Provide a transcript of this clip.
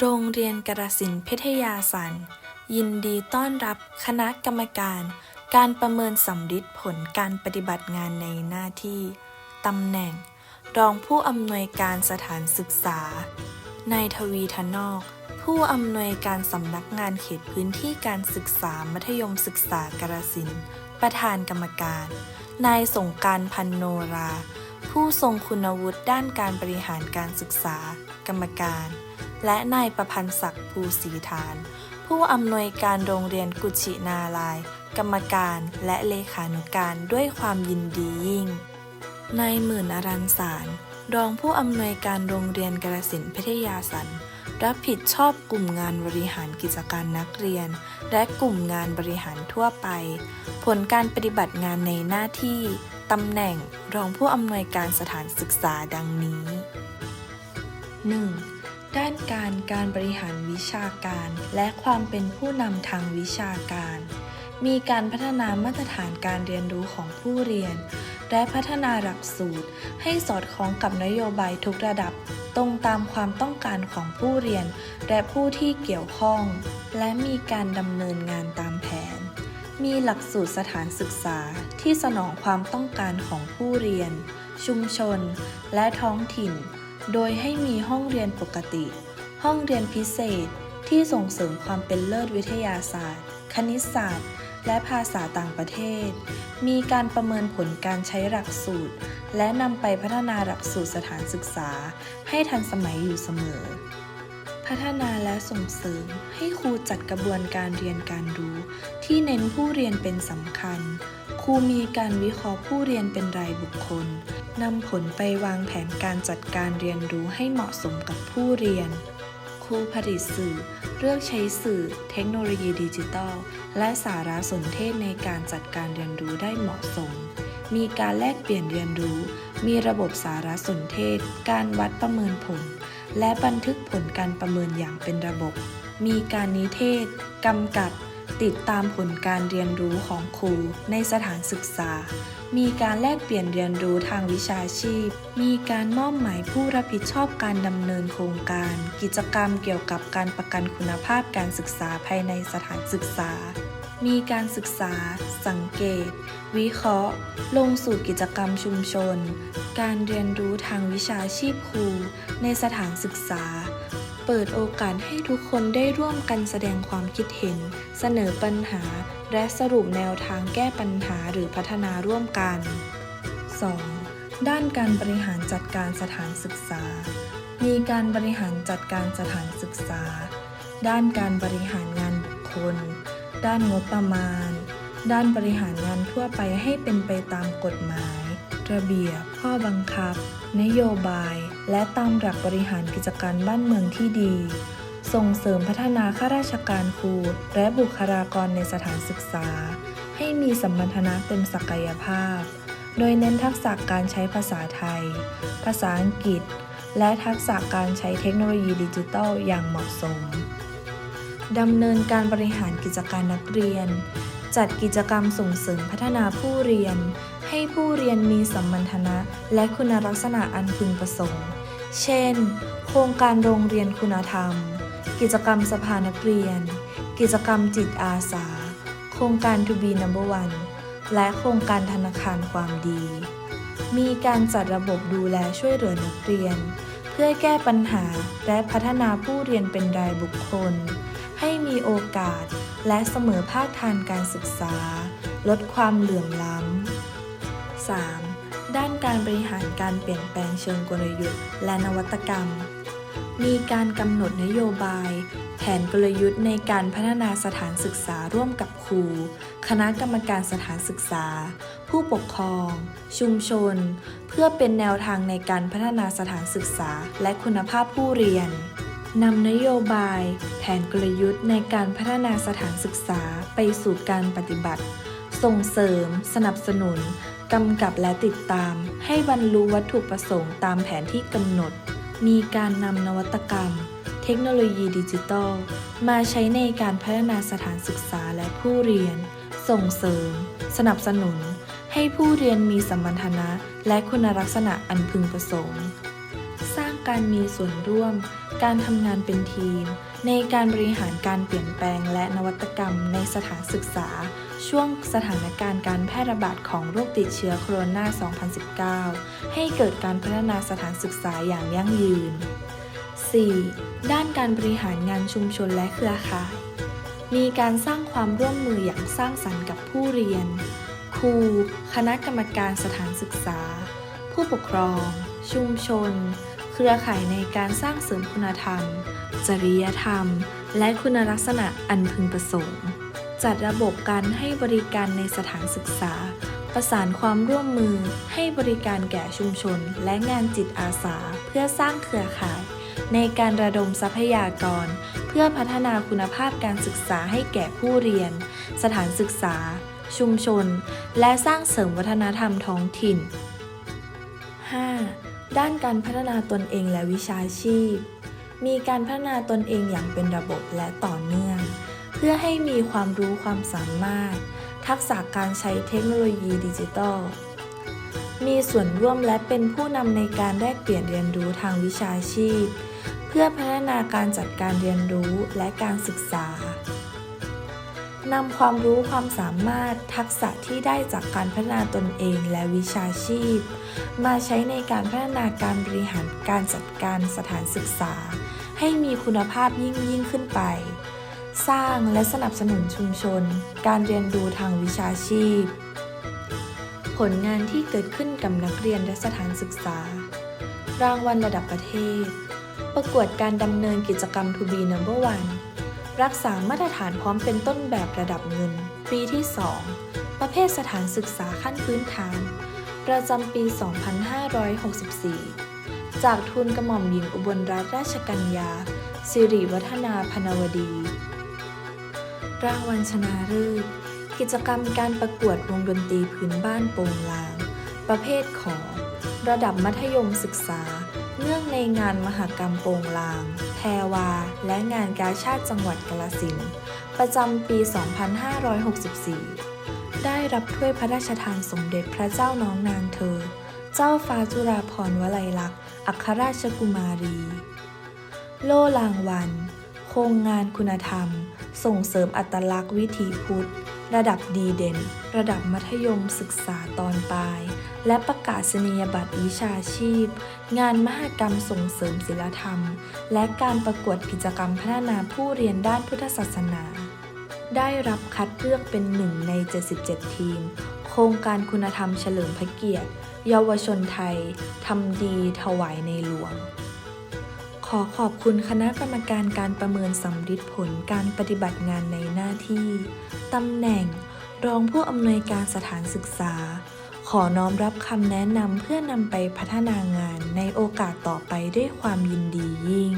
โรงเรียนกระสินเพิทยาสัน ยินดีต้อนรับคณะกรรมการ การประเมินสำลิดผลการปฏิบัติงานในหน้าที่ ตำแหน่ง รองผู้อำนวยการสถานศึกษา นายทวีทนอก ผู้อำนวยการสำนักงานเขตพื้นที่การศึกษามัธยมศึกษากระสินธุ์ประธานกรรมการ นายสงการพันโนรา ผู้ทรงคุณวุฒิด้านการบริหารการศึกษา กรรมการ และนายประพันธ์ศักดิ์ภูศรีฐาน ผู้อำนวยการโรงเรียนกุชินาลาย กรรมการและเลขานุการด้วยความยินดียิ่งนายหมื่นอรันสารรองผู้อำนวยการโรงเรียนกระสินพิทยาสันรับผิดชอบกลุ่มงานบริหารกิจการนักเรียน และกลุ่มงานบริหารทั่วไป ผลการปฏิบัติงานในหน้าที่ตำแหน่งรองผู้อำนวยการสถานศึกษาดังนี้ 1. ด้านการการบริหารวิชาการ และความเป็นผู้นำทางวิชาการ มีการพัฒนามาตรฐานการเรียนรู้ของผู้เรียน และพัฒนาหลักสูตร ให้สอดคล้องกับนโยบายทุกระดับ ตรงตามความต้องการของผู้เรียน และผู้ที่เกี่ยวข้อง และมีการดำเนินงานตามแผน มีหลักสูตรสถานศึกษาที่สนองความต้องการของผู้เรียน ชุมชน และท้องถิ่น โดยให้มีห้องเรียนปกติ ห้องเรียนพิเศษที่ส่งเสริมความเป็นเลิศวิทยาศาสตร์ คณิตศาสตร์ และภาษาต่างประเทศ มีการประเมินผลการใช้หลักสูตร และนำไปพัฒนาหลักสูตรสถานศึกษา ให้ทันสมัยอยู่เสมอ พัฒนาและส่งเสริมให้ครูจัดกระบวนการเรียนการรู้ ที่เน้นผู้เรียนเป็นสำคัญ ครูมีการวิเคราะห์ผู้เรียนเป็นรายบุคคลนำผลไปวางแผนการจัดการเรียนรู้ให้เหมาะสมกับผู้เรียน ครูผลิตสื่อ เลือกใช้สื่อ เทคโนโลยีดิจิทัล และสารสนเทศในการจัดการเรียนรู้ได้เหมาะสม มีการแลกเปลี่ยนเรียนรู้ มีระบบสารสนเทศ การวัดประเมินผล และบันทึกผลการประเมินอย่างเป็นระบบ มีการนิเทศ กำกับ ติดตามผลการเรียนรู้ของครูในสถานศึกษา มีการแลกเปลี่ยนเรียนรู้ทางวิชาชีพ มีการมอบหมายผู้รับผิดชอบการดำเนินโครงการ กิจกรรมเกี่ยวกับการประกันคุณภาพการศึกษาภายในสถานศึกษา มีการศึกษา สังเกต วิเคราะห์ ลงสู่กิจกรรมชุมชน การเรียนรู้ทางวิชาชีพครู ในสถานศึกษา เปิดโอกาสให้ทุกคนได้ร่วมกันแสดงความคิดเห็น เสนอปัญหา และสรุปแนวทางแก้ปัญหาหรือพัฒนาร่วมกัน 2. ด้านการบริหารจัดการสถานศึกษา มีการบริหารจัดการสถานศึกษา ด้านการบริหารงานบุคคล ด้านงบประมาณ ด้านบริหารงานทั่วไปให้เป็นไปตามกฎหมาย ระเบียบ ข้อบังคับ นโยบาย และตามหลักบริหารกิจการบ้านเมืองที่ดี ส่งเสริมพัฒนาข้าราชการครู และบุคลากรในสถานศึกษา ให้มีสัมพันธนะเต็มศักยภาพ โดยเน้นทักษะการใช้ภาษาไทย ภาษาอังกฤษ และทักษะการใช้เทคโนโลยีดิจิทัลอย่างเหมาะสม ดำเนินการบริหารกิจการนักเรียน จัดกิจกรรมส่งเสริมพัฒนาผู้เรียน ให้ผู้เรียนมีสัมมันธนะและคุณลักษณะอันพึงประสงค์ เช่น โครงการโรงเรียนคุณธรรม กิจกรรมสภานักเรียน กิจกรรมจิตอาสา โครงการ To be number one และโครงการธนาคารความดี มีการจัดระบบดูแลช่วยเหลือนักเรียน เพื่อแก้ปัญหาและพัฒนาผู้เรียนเป็นรายบุคคล ให้มีโอกาสและเสมอภาคทางการศึกษา ลดความเหลื่อมล้ำ 3. ด้านการบริหารการเปลี่ยนแปลงเชิงกลยุทธ์ และนวัตกรรม มีการกำหนดนโยบาย แผนกลยุทธ์ในการพัฒนาสถานศึกษาร่วมกับครู คณะกรรมการสถานศึกษา ผู้ปกครอง ชุมชน เพื่อเป็นแนวทางในการพัฒนาสถานศึกษา และคุณภาพผู้เรียน นำนโยบาย แผนกลยุทธ์ในการพัฒนาสถานศึกษาไปสู่การปฏิบัติ ส่งเสริม สนับสนุน กำกับและติดตาม ให้บรรลุวัตถุประสงค์ตามแผนที่กำหนด มีการนำนวัตกรรม เทคโนโลยีดิจิทัล มาใช้ในการพัฒนาสถานศึกษาและผู้เรียน ส่งเสริม สนับสนุน ให้ผู้เรียนมีสมพันธนะ และคุณลักษณะอันพึงประสงค์ การมีส่วนร่วม การทำงานเป็นทีม ในการบริหารการเปลี่ยนแปลงและนวัตกรรมในสถานศึกษา ช่วงสถานการณ์การแพร่ระบาดของโรคติดเชื้อโคโรนา 2019 ให้เกิดการพัฒนาสถานศึกษาอย่างยั่งยืน 4. ด้านการบริหารงานชุมชนและเครือข่าย มีการสร้างความร่วมมืออย่างสร้างสรรค์กับผู้เรียน ครู คณะกรรมการสถานศึกษา ผู้ปกครอง ชุมชน เครือข่ายในการสร้างเสริมคุณธรรม จริยธรรม และคุณลักษณะอันพึงประสงค์ จัดระบบการให้บริการในสถานศึกษา ประสานความร่วมมือให้บริการแก่ชุมชน และงานจิตอาสาเพื่อสร้างเครือข่าย ในการระดมทรัพยากร เพื่อพัฒนาคุณภาพการศึกษาให้แก่ผู้เรียน สถานศึกษา ชุมชน และสร้างเสริมวัฒนธรรมท้องถิ่น 5. ด้านการพัฒนาตนเองและวิชาชีพ มีการพัฒนาตนเองอย่างเป็นระบบและต่อเนื่อง เพื่อให้มีความรู้ความสามารถ ทักษะการใช้เทคโนโลยีดิจิทัล มีส่วนร่วมและเป็นผู้นำในการแลกเปลี่ยนเรียนรู้ทางวิชาชีพ เพื่อพัฒนาการจัดการเรียนรู้และการศึกษา นำความรู้ความสามารถทักษะที่ได้จากการพัฒนาตนเองและวิชาชีพ มาใช้ในการพัฒนาการบริหารการจัดการสถานศึกษา ให้มีคุณภาพยิ่งยิ่งขึ้นไป สร้างและสนับสนุนชุมชน การเรียนรู้ทางวิชาชีพ ผลงานที่เกิดขึ้นกับนักเรียนและสถานศึกษา รางวัลระดับประเทศ ประกวดการดำเนินกิจกรรม To be number one รักษามาตรฐานพร้อมเป็นต้นแบบระดับเงิน ปีที่ 2 ประเภทสถานศึกษาขั้นพื้นฐาน ประจำปี 2564 จากทุนกระหม่อมหญิงอุบลรัตนราชกัญญา สิริวัฒนาพนวดี รางวัลชนะเลิศกิจกรรมการประกวดวงดนตรีพื้นบ้านโปงลาง ประเภทของระดับมัธยมศึกษา เนื่องในงานมหกรรมโปงลาง แพรวา และงานกาชาติจังหวัดกาลสินประจำปี 2564 ได้รับถ้วยพระราชทานสมเด็จพระเจ้าน้องนางเธอ เจ้าฟ้าจุฬาภรณ์วลัยลักษณ์อัครราชกุมารี โล่รางวัล ครงงานคุณธรรม ส่งเสริมอัตลักษณ์วิถีพุทธ ระดับดีเด่น ระดับมัธยมศึกษาตอนปลาย และประกาศนียบัตรวิชาชีพ งานมหกรรมส่งเสริมศิลธรรม และการประกวดกิจกรรมพัฒนาผู้เรียนด้านพุทธศาสนา ได้รับคัดเลือกเป็นหนึ่งใน 77 ทีม โครงการคุณธรรมเฉลิมพระเกียรติ เยาวชนไทยทำดีถวายในหลวง อขอบคุณคณะกรรมการการประเมินสำลิดผลการปฏิบัติงานในหน้าที่ตำแหน่ง รองผู้อำนวยการสถานศึกษา ขอน้อมรับคำแนะนำเพื่อนำไปพัฒนางานในโอกาสต่อไปด้วยความยินดียิ่ง